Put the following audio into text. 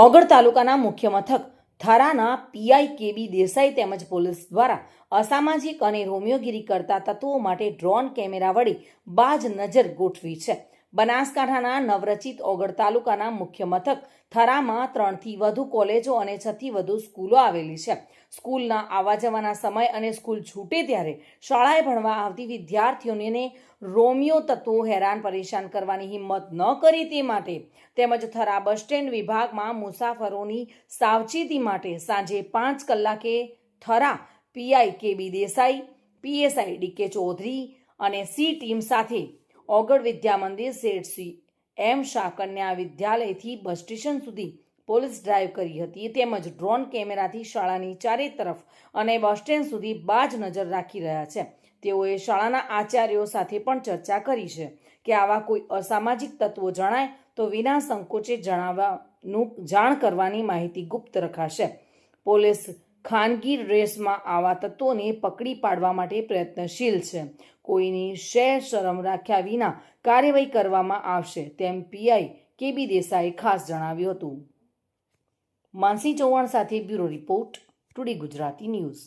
ઓગળ તાલુકાના મુખ્ય મથક થરાના પીઆઈ કેબી દેસાઈ તેમજ પોલીસ દ્વારા અસામાજિક અને રોમિયોગીરી કરતા તત્વો માટે ડ્રોન કેમેરા વડે બાજ નજર ગોઠવી છે. બનાસકાંઠાના નવરચિત ઓગળ તાલુકાના મુખ્ય મથક થરામાં ત્રણથી વધુ કોલેજો અને છથી વધુ સ્કૂલો આવેલી છે. સ્કૂલના આવવા જવાના સમય અને સ્કૂલ છૂટે ત્યારે શાળાએ ભણવા આવતી વિદ્યાર્થીઓને રોમિયો તત્વો હેરાન પરેશાન કરવાની હિંમત ન કરી તે માટે તેમજ થરા બસ સ્ટેન્ડ વિભાગમાં મુસાફરોની સાવચેતી માટે સાંજે પાંચ કલાકે Thara, PI KB Desai, PSI DK Chaudhary અને સી ટીમ સાથે ઓગળ વિદ્યા મંદિર શેઠસી એમ શાહ કન્યા વિદ્યાલયથી બસ સ્ટેશન સુધી પોલીસ ડ્રાઈવ કરી હતી. તેમજ ડ્રોન કેમેરાથી શાળાની ચારે તરફ અને બસ સ્ટેન્ડ સુધી બાજ નજર રાખી રહ્યા છે. તેઓએ શાળાના આચાર્યો સાથે પણ ચર્ચા કરી છે કે આવા કોઈ અસામાજિક તત્વો જણાય તો વિના સંકોચે જણાવવાનું, જાણ કરવાની માહિતી ગુપ્ત રખાશે. પોલીસ ખાનગી ડ્રેસમાં આવા તત્વોને પકડી પાડવા માટે પ્રયત્નશીલ છે. કોઈની શેર શરમ રાખ્યા વિના કાર્યવાહી કરવામાં આવશે તેમ પીઆઈ કેબી દેસાઈએ ખાસ જણાવ્યું હતું. માનસી ચૌહાણ સાથે bureau report, today Gujarati news.